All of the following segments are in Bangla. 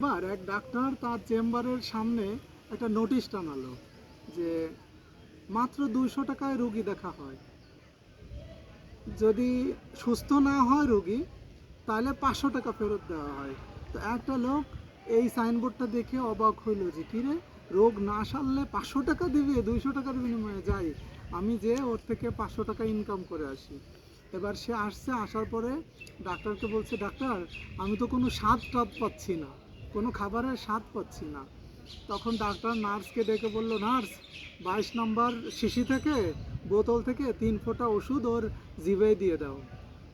এবার এক ডাক্তার তার চেম্বারের সামনে একটা নোটিশ টানালো যে মাত্র দুইশো টাকায় রুগী দেখা হয়। যদি সুস্থ না হয় রুগী, তাহলে পাঁচশো টাকা ফেরত দেওয়া হয়। তো একটা লোক এই সাইনবোর্ডটা দেখে অবাক হইল যে কিরে রোগ না সারলে পাঁচশো টাকা দিবে? দুইশো টাকার বিনিময়ে যাই। আমি যে ওর থেকে পাঁচশো টাকা ইনকাম করে আসি। এবার সে আসছে, আসার পরে ডাক্তারকে বলছে, ডাক্তার, আমি তো কোনো স্বাদ টাদ পাচ্ছি না। কোনো খাবারের স্বাদ পাচ্ছি না। তখন ডাক্তার নার্সকে ডেকে বলল, নার্স, বাইশ নম্বর শিশি থেকে বোতল থেকে তিন ফোঁটা ওষুধ ওর জিভে দিয়ে দাও।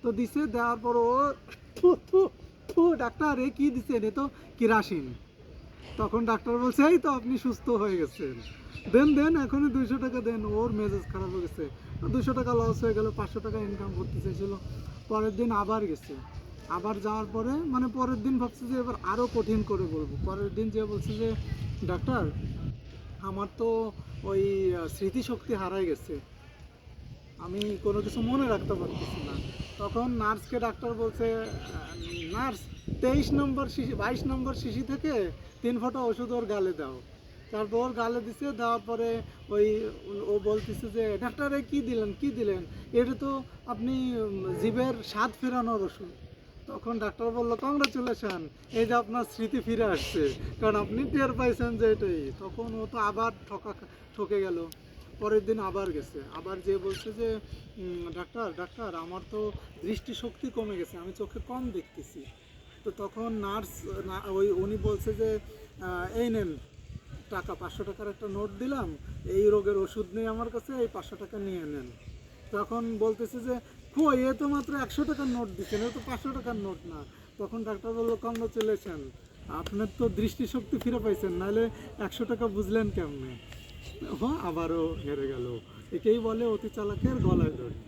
তো দিছে, দেওয়ার পর ও ডাক্তার, এ কি দিছেন? এ তো কিরাসিন। তখন ডাক্তার বলছে, এই তো আপনি সুস্থ হয়ে গেছেন। দেন দেন, এখনই দুইশো টাকা দেন। ওর মেজাজ খারাপ হয়ে গেছে। দুশো টাকা লস হয়ে গেল, পাঁচশো টাকা ইনকাম করতে চাইছিল। পরের দিন আবার গেছে। আবার যাওয়ার পরে মানে পরের দিন ভাবছে যে এবার আরও কঠিন করে বলব। পরের দিন যে বলছে যে, ডাক্তার, আমার তো ওই স্মৃতিশক্তি হারাই গেছে। আমি কোনো কিছু মনে রাখতে পারতেছি না। তখন নার্সকে ডাক্তার বলছে নার্স, তেইশ নম্বর শিশি, বাইশ নম্বর শিশি থেকে তিন ফোঁটা ওষুধ ওর গালে দাও। তারপর ওর গালে দিছে, দেওয়ার পরে ওই, ও বলতেছে যে, ডাক্তারে কী দিলেন, কি দিলেন? এটা তো আপনি জিভের স্বাদ ফেরানোর ওষুধ। তখন ডাক্তার বলল কংগ্রাচুলেশন এই যে আপনার স্মৃতি ফিরে আসছে। কারণ আপনি টের পাইছেন যে এটাই। তখন ও তো আবার ঠকা ঠকে গেল। পরের দিন আবার গেছে। আবার যে বলছে যে ডাক্তার ডাক্তার, আমার তো দৃষ্টিশক্তি কমে গেছে, আমি চোখে কম দেখতেছি। তো তখন নার্স ওই, উনি বলছে যে এই নেন, টাকা, পাঁচশো টাকার একটা নোট দিলাম, এই রোগের ওষুধ নেই আমার কাছে, এই পাঁচশো টাকা নিয়ে নেন। তখন বলতেছে যে কই, এ তো মাত্র একশো টাকার নোট দিচ্ছেন, এ তো পাঁচশো টাকার নোট না। তখন ডাক্তার বলল কংগ্রাচুলেশন আপনার তো দৃষ্টিশক্তি ফিরে পাইছেন, নাহলে একশো টাকা বুঝলেন কেমনে? হ আবারও হেরে গেল। একেই বলে, অতি চালাকের গলায় দড়ি।